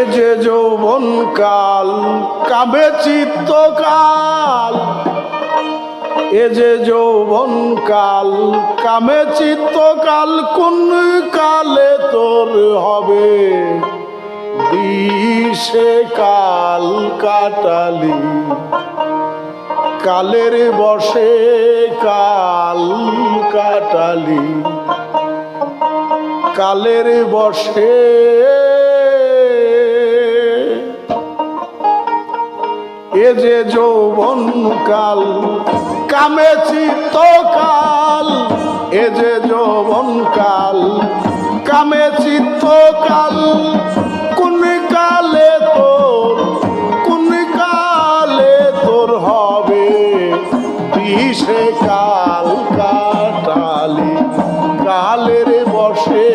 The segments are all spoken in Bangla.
এ যে যৌবন কাল কাবে চিত্তকাল। এ যে যৌবন কাল কামে চিত্তকাল, কোন কালে তোর হবে? দিশে কাল কাটালি, কালের বসে কাল কাটালি। কালের বসে এ যে যৌবন কাল কামে চিত্তকাল এ যে যৌবন কাল কামে চিত্তকাল কোন কালে তোর, কোন কালে তোর হবে? বিষে কাল কাটালি, কালের বসে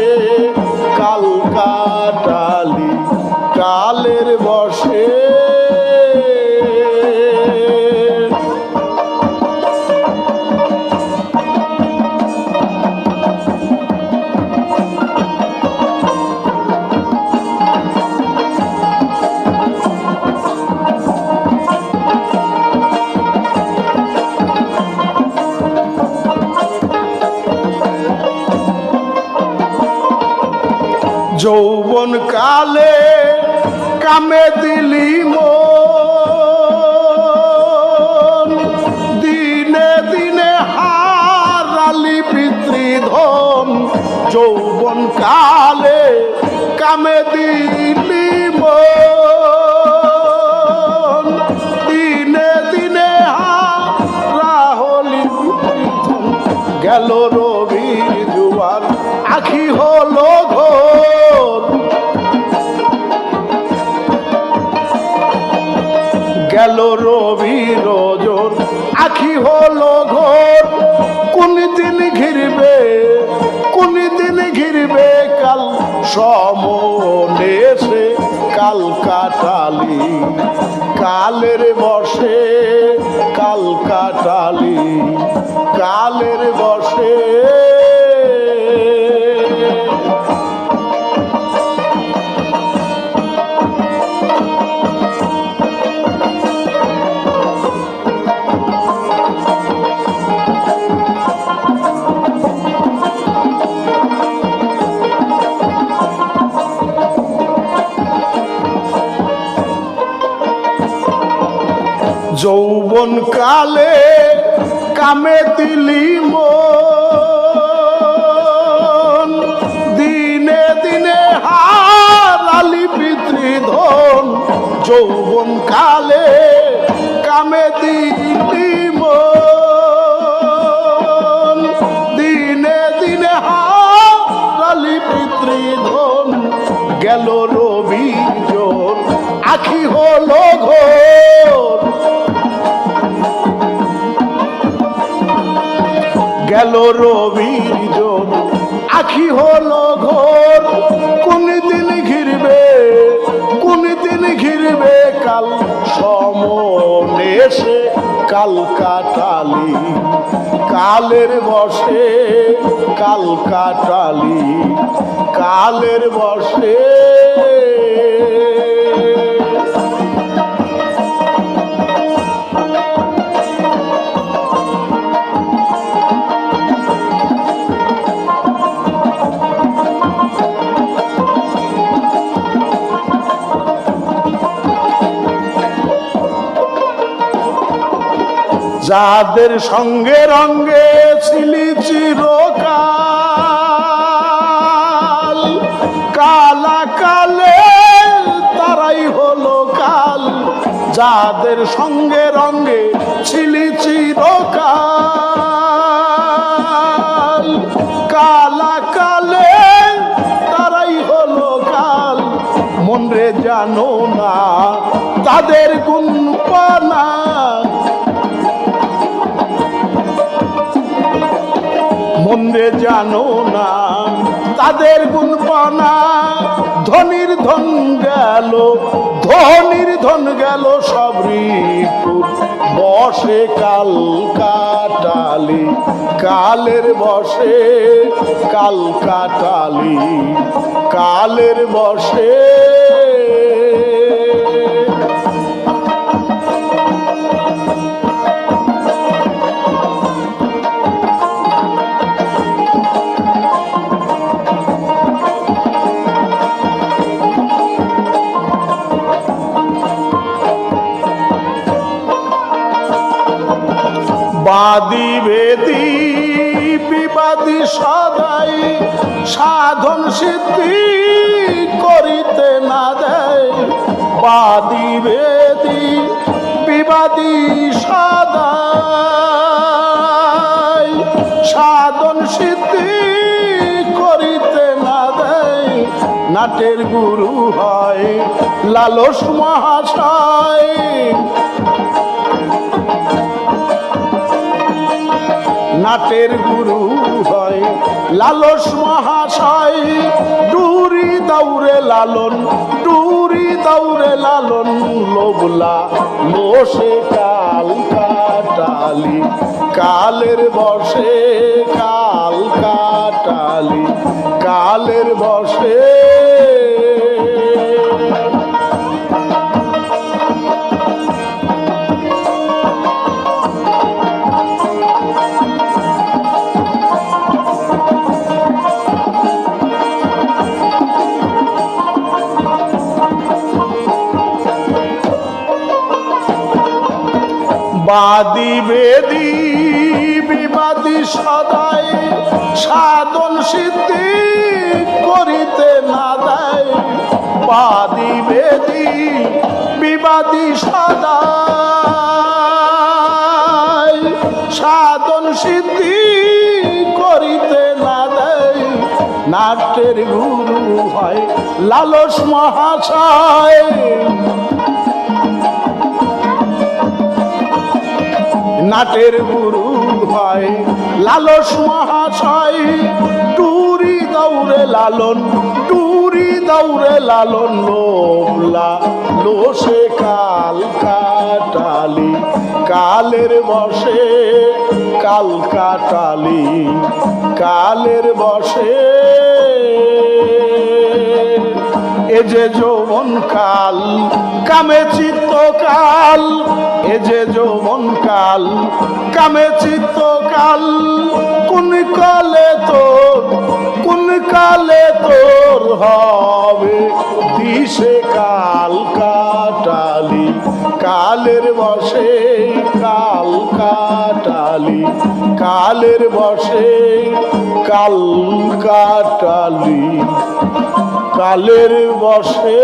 কাল কাটালি, কালের যৌবন কালে কামে দিলি মন। দিনে দিনে হারালি পিতৃধন। যৌবন কালে কামে দিলি মন। সমনে সে কাল কাটালি কালের বসে কাল কাটালি কালের বসে যৌবন কালে কামে দিলি মন। দিনে দিনে হারালি পিতৃধন যৌবন কালে কামে দিলি মন। দিনে দিনে হারালি পিতৃধন গেল রবি আখি হলো ঘোর। গেল রবির আখি হলো ঘোর। কোন দিন ঘিরবে কোন দিন ঘিরবে কাল? সমনে কাল কাটালি। কালের বসে কাল কাটালি। কালের বসে যাদের সঙ্গে রঙ্গে ছিলি চিরকাল, কালা কালে তারাই হলো কাল। যাদের সঙ্গে রঙ্গে ছিলি চিরকাল, কালা কালে তারাই হলো কাল। মন রে জানো না তাদের গুণ পানা মন্রে জানো না, তাদের গুণ পানা ধনির ধন গেল, ধনির ধন গেল সব ঋতুর বসে কাল কাটালি, কালের বসে কাল কাটালি, কালের বসে বাদি বেদি, বিবাদী সদাই, সাধন সিদ্ধি করিতে না দেয়। বাদি বেদি, বিবাদী সদাই, সাধন সিদ্ধি করিতে না দেয়। নাটের গুরু হয় লালস মহাশয় নাটের গুরু হয়। লালস মহাশয়, ডুরি দৌড়ে লালন, ডুরি দৌড়ে লালন, লোবলা লোসে কাল কাটালি। কালের বসে কাল কাটালি। কালের বসে বাদি বেদি, বিবাদী সদাই সাধন সিদ্ধি করিতে না দেয়। বাদি বেদি, বিবাদী সদাই সাধন সিদ্ধি করিতে না দেয়। নাট্যের গুরু হয় লালস মহাশয়। নাটের গুরু হয় লালস মহাশয়, টুরি দৌড়ে লালন, টুরি দৌড়ে লালন লোবলা লোসে কাল কাটালি, কালের বসে কাল কাটালি, কালের বসে এ যে যৌবন কাল, কামে চিত্ত কাল এ যে যৌবন কাল, কামে চিত্ত কাল কোন কালে তোর, কোন কালে তোর হবে? দিশে কাল কাটালি, কালের বসে কাল কাটালি, কালের বসে কাল কাটালি। কালের বসে।